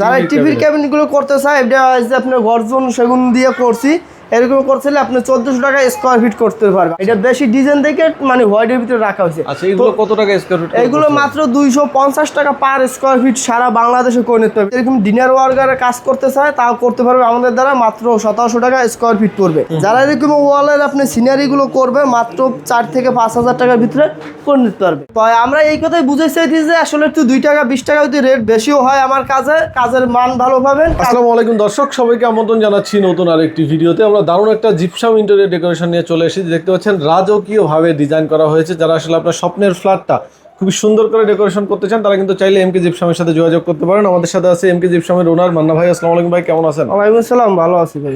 যারা টিভির ক্যাবিনগুলো করতে চায় এটা আপনার গর্জন সেগুন দিয়ে করছি। এরকম করছিলে আপনি চোদ্দশো টাকা স্কোয়ার ফিট করতে পারবেন। এটা বেশি ডিজাইন দেখে মানে হোয়াইটের ভিতরে রাখা হয়েছে। আচ্ছা এগুলো কত টাকা স্কোয়ার ফিট এইগুলো মাত্র দুইশো পঞ্চাশ টাকা পার স্কোয়ার ফিট সারা বাংলাদেশে করে নিতে পারবে এরকম ডিনার ওয়ার্কারে কাজ করতে চায় তাও করতে পারবে আমাদের দ্বারা মাত্র সতেরোশো টাকা স্কোয়ার ফিট পড়বে। যারা এরকম ওয়ালের আপনি সিনারি গুলো করবে মাত্র চার থেকে পাঁচ হাজার টাকার ভিতরে করে নিতে পারবে। তো আমরা এই কথাই বুঝে চাইছি যে আসলে একটু দুই টাকা বিশ টাকা যদি রেট বেশিও হয় আমার কাজে কাজের মান ভালো পাবেন। আসসালামু আলাইকুম দর্শক সবাইকে আমন্ত্রণ জানাচ্ছি নতুন আরেকটি ভিডিওতে। আমরা দারুণ একটা জিপসাম ইন্টেরিয়র ডেকোরেশন নিয়ে চলে এসেছি। দেখতে পাচ্ছেন রাজকীয়ভাবে ডিজাইন করা হয়েছে। যারা আসলে আপনার স্বপ্নের ফ্ল্যাটটা খুবই সুন্দর করে ডেকোরেশন করতে চান তারা কিন্তু চাইলে এমকে জিপসামের সাথে যোগাযোগ করতে পারেন। আমাদের সাথে আছে এমকে জিপসামের ওনার মান্না ভাই। আসসালামু আলাইকুম ভাই কেমন আছেন? ওয়ালাইকুম আসসালাম ভালো আছি ভাই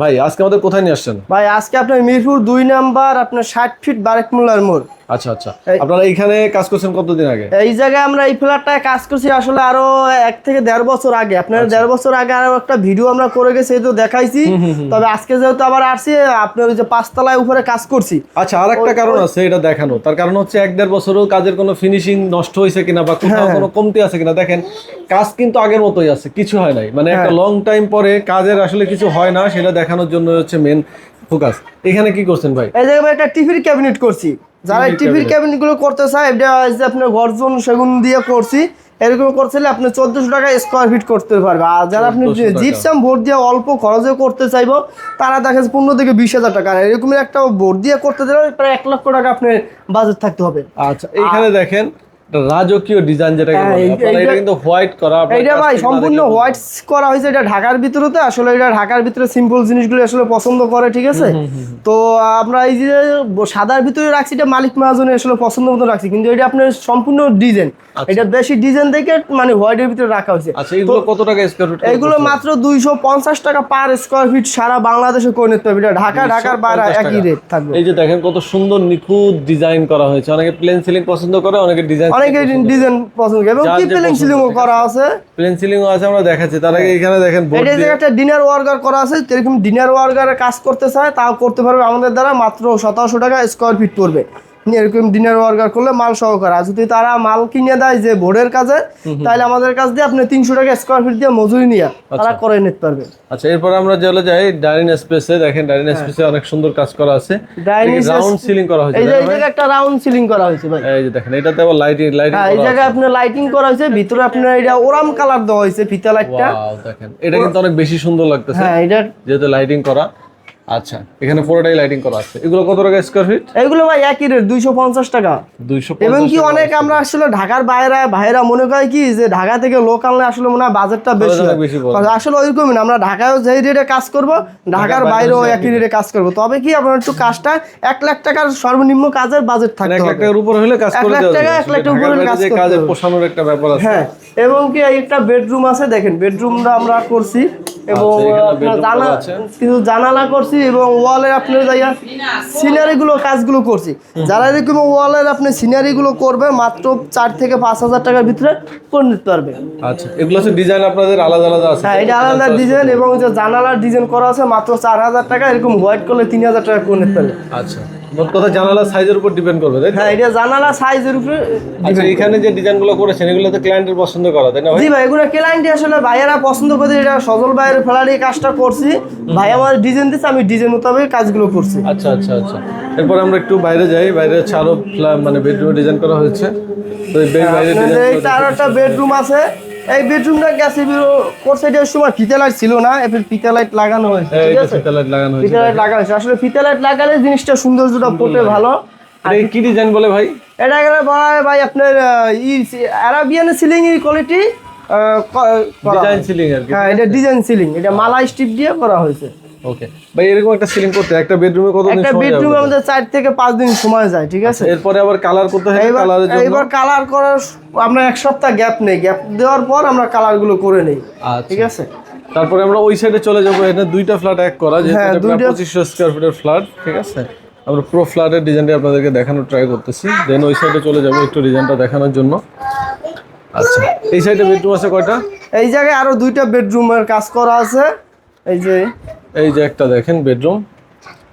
ভাই আজকে আমাদের কোথায় নিয়ে আসছেন? ভাই আজকে আপনার মিরপুর দুই নাম্বার আপনার ষাট ফিট বারেক মোল্লার মোড়। আচ্ছা আচ্ছা। আপনারা এইখানে কাজ করছেন কতদিন আগে? এই জায়গায় আমরা এই ফ্ল্যাটটায় কাজ করছি আসলে আরও এক থেকে দেড় বছর আগে। আপনার আচ্ছা। দেড় বছর আগে আরও একটা ভিডিও আমরা করে গেছি তো দেখাইছি। তবে আজকে যেহেতু আবার আসছি আপনার ওই যে পাঁচতলায় উপরে কাজ করছি। আচ্ছা আর একটা কারণ আছে এটা দেখানো। তার কারণ হচ্ছে এক দেড় বছরও কাজের কোনো ফিনিশিং নষ্ট হয়েছে কিনা বা কোথাও হ্যাঁ। কোনো কমতি আছে কিনা। দেখেন কাজ কিন্তু আগের মতোই আছে কিছু হয় নাই। মানে একটা হ্যাঁ। লং টাইম পরে কাজের আসলে কিছু হয় না সেটা দেখানোর জন্য হচ্ছে মেন ফোকাস এখানে কি করছেন ভাই? এই জায়গায় একটা টিভির ক্যাবিনেট করছি। যারা টিভির ক্যাবিনগুলো গুলো করতে চায় এটা যে আপনার গর্জন সেগুন দিয়ে করছি এরকম করছিলে আপনি চোদ্দশো টাকা স্কোয়ার ফিট করতে পারবে। আর যারা আপনি 1400 টাকা। জিপসাম বোর্ড দিয়ে অল্প খরচে করতে চাইব তারা দেখা যাচ্ছে পনেরো থেকে বিশ হাজার টাকা। আর এরকমের একটা বোর্ড দিয়ে করতে দিলে প্রায় এক লক্ষ টাকা আপনার বাজেট থাকতে হবে। আচ্ছা এইখানে দেখেন রাজকীয় ডিজাইন যেটাকে হ্যাঁ, এটা কিন্তু হোয়াইট করা কাছ ভাই সম্পূর্ণ হোয়াইট করা হয়েছে এটা ঢাকার ভিতরে তো আসলে এটা ঢাকার ভিতরে সিম্পল জিনিসগুলো আসলে পছন্দ করে ঠিক আছে? তো আমরা এই যে সাদার ভিতরে রাখছি এটা মালিক মহাজনে আসলে পছন্দ মতো রাখছি। কিন্তু এটা আপনার সম্পূর্ণ ডিজাইন এটা বেশি ডিজাইন দেখে মানে হোয়াইটের ভিতরে রাখা হয়েছে। আচ্ছা এইগুলো কত টাকা স্কোয়ার ফিট এইগুলো মাত্র দুইশো পঞ্চাশ টাকা পার স্কোয়ার ফিট সারা বাংলাদেশে করে নিতে হবে। এটা ঢাকা ঢাকার বাইরে একই রেট থাকবে। এই যে দেখেন কত সুন্দর নিখুঁত ডিজাইন করা হয়েছে। অনেকে প্লেন সিলিং পছন্দ করে অনেকে ডিজাইন অনেকে ডিজাইন পছন্দ করে। এবং কি প্লেন সিলিং করা আছে? প্লেন সিলিং আছে আমরা দেখাচ্ছি। তার আগে এখানে দেখেন এটা যে একটা ডিনার ওয়ার্কার করা আছে এরকম ডিনার ওয়ার্কারে কাজ করতে চায় তাও করতে পারবে আমাদের দ্বারা মাত্র সতেরোশো টাকা স্কোয়ার ফিট পড়বে। এরকম ডিনার ওয়ার্কার করলে মাল সহকারে। আর যদি তারা মাল কিনে দেয় যে বোর্ডের কাজে তাহলে আমাদের কাছ দিয়ে আপনি তিনশো টাকা স্কোয়ার ফিট দিয়ে মজুরি নিয়ে তারা করে নিতে পারবে। আচ্ছা এরপর আমরা চলে যাই ডাইনিং স্পেসে দেখেন ডাইনিং স্পেসে অনেক সুন্দর কাজ করা আছে। Dining রাউন্ড সিলিং করা হয়েছে এই যে তাই এই না জায়গায় একটা রাউন্ড সিলিং করা হয়েছে ভাই। এই যে দেখেন এটাতে আবার লাইটিং লাইটিং হ্যাঁ এই জায়গায় আপনার লাইটিং করা হয়েছে ভিতরে আপনার এটা ওরাম কালার দেওয়া হয়েছে ফিতা লাইটটা ওয়াও দেখেন। এটা কিন্তু অনেক বেশি সুন্দর লাগতেছে হ্যাঁ এটা যেহেতু লাইটিং করা। আচ্ছা এখানে পুরোটাই লাইটিং করা আছে। এগুলো কত টাকা স্কোয়ার ফিট এইগুলো ভাই একই রেট দুইশো পঞ্চাশ টাকা। দুইশো এবং কি অনেক আমরা আসলে ঢাকার বাইরে ভাইরা মনে করে কি যে ঢাকা থেকে লোক আনলে আসলে মনে হয় বাজেটটা বেশি। আসলে ওইরকমই না আমরা ঢাকায়ও যেই রেটে কাজ করব ঢাকার বাইরেও একই রেটে কাজ করব। তবে কি আপনার একটু কাজটা এক লাখ টাকার সর্বনিম্ন কাজের বাজেট মানে থাকতে এক লাখ হবে। টাকার উপরে হলে কাজ এক করে লাখ টাকা। এক লাখ টাকার উপরে কাজ বাইরে করতে কাজে পোষানোর একটা ব্যাপার আছে। হ্যাঁ এবং কি একটা বেডরুম আছে দেখেন বেডরুমটা আমরা করছি। এবং আচ্ছা, এখানে জানা কিছু জানালা করছি এবং ওয়ালের আপনার যাইয়া সিনারি গুলো কাজগুলো করছি। যারা এরকম ওয়ালের আপনি সিনারি গুলো করবে মাত্র চার থেকে পাঁচ হাজার টাকার ভিতরে করে নিতে পারবে। আচ্ছা এগুলো হচ্ছে ডিজাইন আপনাদের আলাদা আলাদা আছে? হ্যাঁ এটা আলাদা ডিজাইন এবং যে জানালার ডিজাইন করা আছে মাত্র চার হাজার টাকা এরকম হোয়াইট করলে তিন হাজার টাকা করে নিতে পারবে। আচ্ছা। মোট কথা জানালা সাইজের উপর ডিপেন্ড করবে তাই হ্যাঁ এটা জানালা সাইজের উপরে আচ্ছা এখানে যে ডিজাইনগুলো করেছেন এগুলো তো ক্লায়েন্টের পছন্দ করা তাই না ভাই? জি ভাই এগুলো ক্লায়েন্টই আসলে ভাইয়ারা পছন্দ করে এটা সজল ভাইয়ের ফেলার কাজটা করছি। ভাই আমার ডিজাইন দিচ্ছে আমি ডিজাইন মোতাবেক কাজগুলো করছি। আচ্ছা আচ্ছা আচ্ছা। এরপর আমরা একটু বাইরে যাই বাইরে হচ্ছে আরও মানে বেডরুমে ডিজাইন করা হয়েছে। তো এই বে- বাইরে ডিজাইন একটা বেডরুম আছে। এই বেডরুমটা গ্যাসে করছে এটার সময় ফিতে লাইট ছিল না? এবার ফিতে লাইট লাগানো হয়েছে ঠিক আছে? ফিতে লাইট লাগানো হয়েছে ফিতে লাইট লাগানো হয়েছে। আসলে ফিতে লাইট লাগালে জিনিসটা সৌন্দর্যটা ফোটে ভালো। এই কি ডিজাইন বলে ভাই? এটা গেলে ভাই ভাই আপনার ই আরাবিয়ান সিলিং এর কোয়ালিটি ডিজাইন সিলিং আর হ্যাঁ এটা ডিজাইন সিলিং এটা মালা স্টিপ দিয়ে করা হয়েছে। ওকে ভাই এরকম একটা সিলিং করতে একটা বেডরুমে কত দিন একটা বেডরুমে আমাদের চার থেকে পাঁচ দিন সময় যায় ঠিক আছে? এরপরে আবার কালার করতে হয় কালারের জন্য? এবার কালার করার আমরা এক সপ্তাহ গ্যাপ নেই। গ্যাপ দেওয়ার পর আমরা কালারগুলো করে নেই আচ্ছা। ঠিক আছে? তারপরে আমরা ওই সাইডে চলে যাব। এখানে দুইটা ফ্ল্যাট এক করা যেহেতু হ্যাঁ, এটা প্রায় দুইটা- পঁচিশশো ফিটের ফ্ল্যাট ঠিক আছে? আমরা পুরো ফ্ল্যাটের ডিজাইনটা আপনাদেরকে দেখানোর ট্রাই করতেছি। দেন ওই সাইডে চলে যাব একটু ডিজাইনটা দেখানোর জন্য। আচ্ছা এই সাইডে বেডরুম আছে কয়টা? এই জায়গায় আরও দুইটা বেডরুমের কাজ করা আছে। এই যে এই যে একটা দেখেন বেডরুম।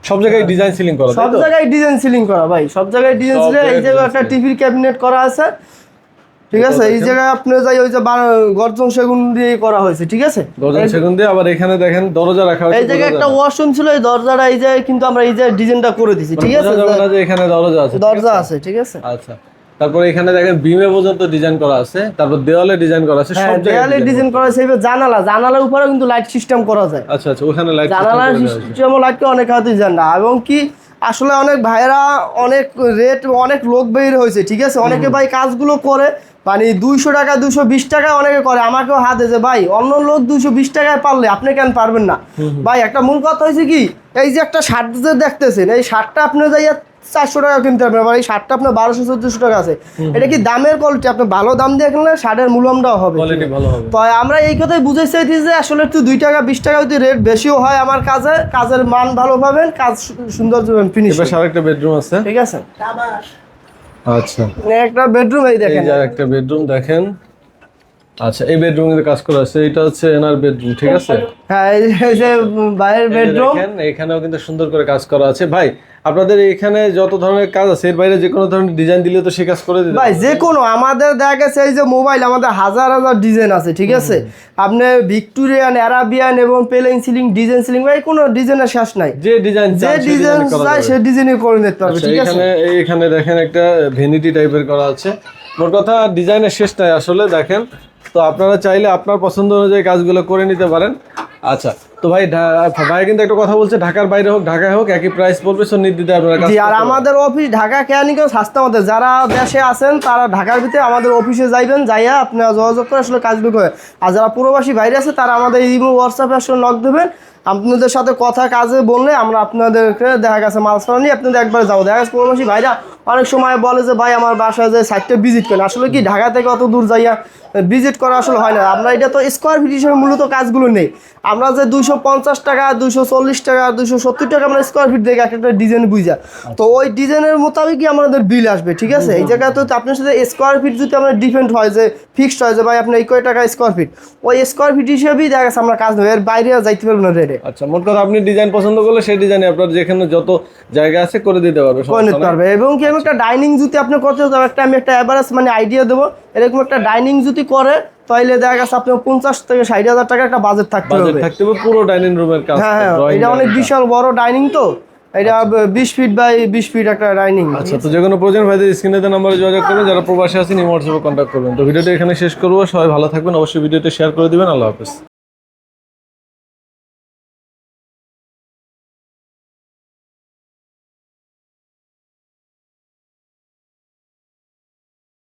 সব জায়গায় ডিজাইন সিলিং করা সব জায়গায় ডিজাইন সিলিং করা ভাই সব জায়গায় ডিজাইন সিলিং এই জায়গায় জায়গায় একটা টিভির ক্যাবিনেট করা আছে। ঠিক আছে? এই জায়গায় আপনি যাই ওই যে গর্জন সেগুন দিয়ে করা হয়েছে ঠিক আছে? গজন সেগুন দিয়ে আবার এখানে দেখেন দরজা রাখা হয়েছে এই জায়গায় একটা ওয়াশরুম ছিল এই দরজাটা এই যে কিন্তু আমরা এই যে ডিজাইনটা করে দিছি ঠিক আছে? এখানে দরজা আছে দরজা আছে ঠিক আছে? আচ্ছা। তারপর এখানে দেখেন বিমে পর্যন্ত ডিজাইন করা আছে তারপর দেওয়ালে ডিজাইন করা আছে হ্যাঁ সব design ডিজাইন করা আছে। এইভাবে জানালা জানালার উপরে কিন্তু লাইট সিস্টেম করা যায়। আচ্ছা আচ্ছা ওখানে লাইট জানালার সিস্টেমও লাইটকে অনেক হয়তো জান না। এবং কি আসলে অনেক ভাইরা অনেক রেট অনেক লোক বের হয়েছে ঠিক আছে? অনেকে ভাই কাজগুলো করে মানে দুইশো টাকা দুইশো বিশ টাকা অনেকে করে। আমাকেও হাতে যে ভাই অন্য লোক দুইশো বিশ টাকায় পারলে আপনি কেন পারবেন না? ভাই একটা মূল কথা হয়েছে কি এই যে একটা শার্ট যে দেখতেছেন এই শার্টটা আপনি যাইয়া চারশো টাকা কিনতে পারবেন আবার এই শার্টটা আপনার বারোশো চোদ্দশো টাকা আছে। এটা কি দামের কোয়ালিটি আপনি ভালো দাম দিয়ে কিনলে শার্টের মূল্যমটাও হবে। তো আমরা এই কথাই বুঝে চাইছি যে আসলে একটু দুই টাকা বিশ টাকা যদি রেট বেশিও হয় আমার কাজে কাজের মান ভালো পাবেন কাজ সুন্দর ফিনিশ আরেকটা বেডরুম আছে। ঠিক আছে? আচ্ছা। একটা বেডরুম এই দেখেন। যে একটা বেডরুম দেখেন। আচ্ছা এই বেডরুমে কাজ করা আছে। এটা হচ্ছে এনার বেডরুম ঠিক আছে? হ্যাঁ এই যে- এই যে বাইরের বেডরুম এখানেও কিন্তু সুন্দর করে কাজ করা আছে। ভাই আপনাদের এখানে যত ধরনের কাজ আছে এর বাইরে যে কোনো ধরনের ডিজাইন দিলে তো সে কাজ করে দিতে ভাই যে কোনো আমাদের দেখা গেছে এই যে মোবাইল আমাদের হাজার হাজার ডিজাইন আছে ঠিক আছে? আপনি ভিক্টোরিয়ান অ্যারাবিয়ান এবং প্লেন সিলিং ডিজাইন সিলিং ভাই কোনো ডিজাইনের শেষ নাই। যে ডিজাইন যে ডিজাইন চাই সে ডিজাইনই করে নিতে পারবে আচ্ছা ঠিক আছে? এখানে এখানে দেখেন একটা ভ্যানিটি টাইপের করা আছে। মোট কথা ডিজাইনের শেষ নাই আসলে দেখেন। তো আপনারা চাইলে আপনার পছন্দ অনুযায়ী কাজগুলো করে নিতে পারেন। আচ্ছা তো ভাই ভাই কিন্তু একটা কথা বলছে ঢাকার বাইরে হোক ঢাকায় হোক একই প্রাইস পড়বে সো নির্দিতে আপনারা জি আর আমাদের অফিস ঢাকা কেয়ানিকেও স্বাস্থ্য আমাদের যারা দেশে আছেন তারা ঢাকার ভিতরে আমাদের অফিসে যাইবেন যাইয়া আপনারা যোগাযোগ করে আসলে কাজগুলো করে। আর যারা প্রবাসী বাইরে আছে তারা আমাদের ইমো হোয়াটসঅ্যাপে আসলে নক দেবেন আপনাদের সাথে কথা কাজে বললে আমরা আপনাদেরকে দেখা গেছে মাল সারা নিয়ে আপনাদের একবার যাব। দেখা গেছে প্রবাসী ভাইরা অনেক সময় বলে যে, ভাই, আমার বাসায় যে সাইটটা ভিজিট করেন। আসলে কি, ঢাকা থেকে অত দূর যাইয়া ভিজিট করা আসলে হয় না। আমরা এটা তো স্কোয়ার ফিট হিসেবে মূলত কাজগুলো নেই। আমরা যে দুশো পঞ্চাশ টাকা দুশো চল্লিশ টাকা দুশো সত্তর টাকা আমরা স্কোয়ার ফিট দেখে একটা ডিজাইন বুঝা। তো ওই ডিজাইনের মোতাবেকই আমাদের বিল আসবে, ঠিক আছে? এই জায়গায় তো আপনার সাথে স্কোয়ার ফিট যদি আমরা ডিফেন্ড হয় যে ফিক্সড হয় যে, ভাই আপনার এই কয় টাকা স্কোয়ার ফিট ওই স্কোয়ার ফিট হিসেবেই দেখা গেছে আমরা কাজ নেব এর বাইরে যাইতে পারব না রেটে আচ্ছা মোট কথা আপনি ডিজাইন পছন্দ করলে সেই ডিজাইনে আপনার যেখানে যত জায়গা আছে করে দিতে পারবে করে নাই। পারবে। এবং কি আমি একটা ডাইনিং যদি আপনি করতে চান? একটা আমি একটা অ্যাভারেজ মানে আইডিয়া দেবো। এরকম একটা ডাইনিং যদি করে তাহলে দেখা গেছে আপনার পঞ্চাশ থেকে ষাট হাজার টাকা একটা বাজেট থাকতে হবে। থাকতে হবে পুরো ডাইনিং রুমের কাজ হ্যাঁ হ্যাঁ এটা অনেক বিশাল বড় ডাইনিং তো। এটা বিশ ফিট বাই বিশ ফিট একটা ডাইনিং আচ্ছা তো যে কোনো প্রয়োজন ভাইদের স্ক্রিনে নাম্বারে যোগাযোগ করবেন যারা প্রবাসী আছেন এই হোয়াটসঅ্যাপে কন্ট্যাক্ট করবেন। তো ভিডিওটা এখানে শেষ করব সবাই ভালো থাকবেন অবশ্যই ভিডিওটা শেয়ার করে দিবেন আল্লাহ হাফেজ।